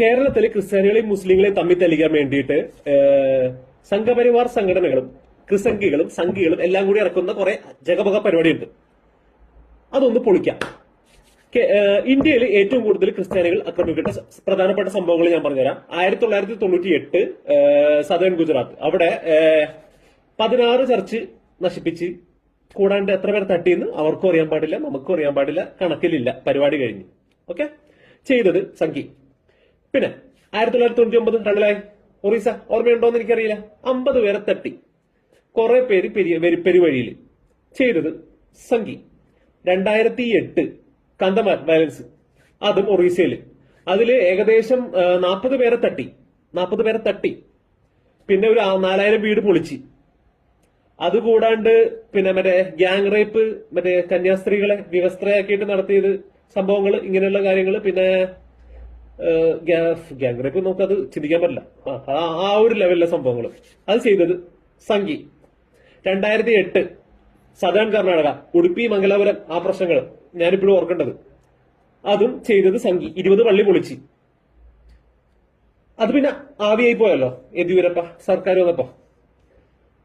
കേരളത്തിൽ ക്രിസ്ത്യാനികളെയും മുസ്ലിങ്ങളെയും തമ്മിൽ തെളിയിക്കാൻ വേണ്ടിയിട്ട് സംഘപരിവാർ സംഘടനകളും ക്രിസംഖികളും സംഘികളും എല്ലാം കൂടി ഇറക്കുന്ന കുറെ ജഗപക പരിപാടിയുണ്ട്. അതൊന്ന് പൊളിക്കാം. ഇന്ത്യയിൽ ഏറ്റവും കൂടുതൽ ക്രിസ്ത്യാനികൾ ആക്രമിക്കേണ്ട പ്രധാനപ്പെട്ട സംഭവങ്ങൾ ഞാൻ പറഞ്ഞുതരാം. ആയിരത്തി തൊള്ളായിരത്തി തൊണ്ണൂറ്റി എട്ട് സദേൺ ഗുജറാത്ത്. അവിടെ പതിനാറ് ചർച്ച് നശിപ്പിച്ച് കൂടാണ്ട് എത്ര പേർ തട്ടിയെന്ന് അവർക്കും അറിയാൻ പാടില്ല നമുക്കും അറിയാൻ പാടില്ല കണക്കിലില്ല. പരിപാടി കഴിഞ്ഞു. ഓക്കെ? ചെയ്തത് സംഘി. പിന്നെ ആയിരത്തി തൊള്ളായിരത്തി തൊണ്ണൂറ്റി ഒമ്പത് റൺലായി ഒറീസ ഓർമ്മയുണ്ടോ എന്ന് എനിക്കറിയില്ല. അമ്പത് പേരെ തട്ടി. കുറെ പേര് പെരി പെരുവഴിയിൽ ചെയ്തത് സംഘി രണ്ടായിരത്തി എട്ട് കന്തമാൻ വയലൻസ്. അതും ഒറീസയിൽ അതിൽ ഏകദേശം നാൽപ്പത് പേരെ തട്ടി. നാൽപ്പത് പേരെ തട്ടി. പിന്നെ ഒരു നാലായിരം വീട് പൊളിച്ച്. അതുകൂടാണ്ട് പിന്നെ മറ്റേ ഗ്യാങ് റേപ്പ് മറ്റേ കന്യാസ്ത്രീകളെ വിവസ്ത്രയാക്കിയിട്ട് നടത്തിയത് സംഭവങ്ങൾ ഇങ്ങനെയുള്ള കാര്യങ്ങൾ പിന്നെ ഗ്യാങ് റേപ്പ് നമുക്കത് ചിന്തിക്കാൻ പറ്റില്ല. ആ, ഒരു ലെവലിലെ സംഭവങ്ങൾ അത് ചെയ്തത് സംഘി. രണ്ടായിരത്തി എട്ട് സദേൺ കർണാടക ഉടുപ്പി മംഗലാപുരം ആ പ്രശ്നങ്ങൾ ഞാനിപ്പോഴും ഓർക്കേണ്ടത്. അതും ചെയ്തത് സംഘി. ഇരുപത് പള്ളി പൊളിച്ച്. അത് പിന്നെ ആവിയായി പോയല്ലോ യെദ്യൂരപ്പ. സർക്കാർ വന്നപ്പോ.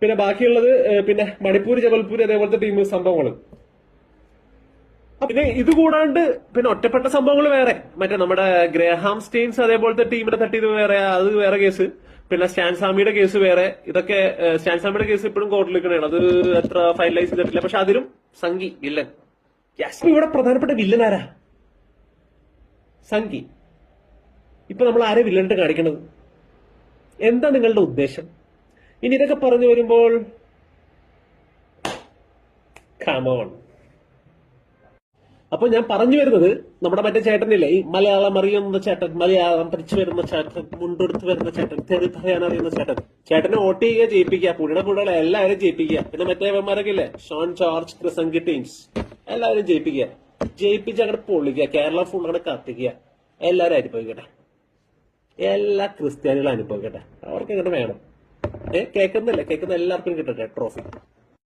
പിന്നെ ബാക്കിയുള്ളത് പിന്നെ മണിപ്പൂർ ജബൽപൂർ അതേപോലത്തെ ടീം സംഭവങ്ങൾ പിന്നെ ഇത് കൂടാണ്ട് പിന്നെ ഒറ്റപ്പെട്ട സംഭവങ്ങൾ വേറെ. മറ്റേ നമ്മുടെ ഗ്രഹാം സ്റ്റെയിൻസ് അതേപോലത്തെ ടീമിനെ തട്ടിയത് വേറെ അത് വേറെ കേസ്. പിന്നെ സ്റ്റാൻസാമിയുടെ കേസ് വേറെ. ഇതൊക്കെ സ്റ്റാൻസാമിയുടെ കേസ് ഇപ്പോഴും കോർട്ടിൽ നിൽക്കണേണ് അത് എത്ര ഫൈനലൈസ് ചെയ്തിട്ടില്ല. പക്ഷെ അതിലും സംഗി വില്ലൻ. യെസ് ഇവിടെ പ്രധാനപ്പെട്ട വില്ലൻ ആരാ? സംഘി. ഇപ്പൊ നമ്മൾ ആരെ വില്ലനായിട്ട് കാണിക്കണത്? എന്താ നിങ്ങളുടെ ഉദ്ദേശം? ഇനി ഇതൊക്കെ പറഞ്ഞു വരുമ്പോൾ കമോൺ അപ്പൊ ഞാൻ പറഞ്ഞു വരുന്നത് നമ്മുടെ മറ്റേ ചേട്ടനില്ലേ ഈ മലയാളം അറിയുന്ന ചേട്ടൻ മലയാളം പഠിച്ചു വരുന്ന ചേട്ടൻ മുണ്ടെടുത്ത് വരുന്ന ചേട്ടൻ തെറി പറയാൻ അറിയുന്ന ചേട്ടൻ. ചേട്ടനെ വോട്ട് ചെയ്യുക ജയിപ്പിക്കുക പുഴയുടെ പുഴകളെ എല്ലാവരും ജയിപ്പിക്കുക. പിന്നെ മറ്റേ ഇവന്മാരൊക്കെ ഇല്ലേ ഷോൺ ജോർജ് ക്രിസംഗി ടീംസ്. എല്ലാവരും ജയിപ്പിക്കുക. ജയിപ്പിച്ച് അങ്ങനെ പൊള്ളിക്കുക കേരള ഫുൾ അങ്ങനെ കത്തിക്കുക. എല്ലാവരും അനുഭവിക്കട്ടെ. എല്ലാ ക്രിസ്ത്യാനികളും അനുഭവിക്കട്ടെ. അവർക്ക് എങ്ങനെ വേണം. ഏഹ് കേൾക്കുന്നില്ല? കേൾക്കുന്ന എല്ലാവർക്കും കിട്ടട്ടെ ട്രോഫി.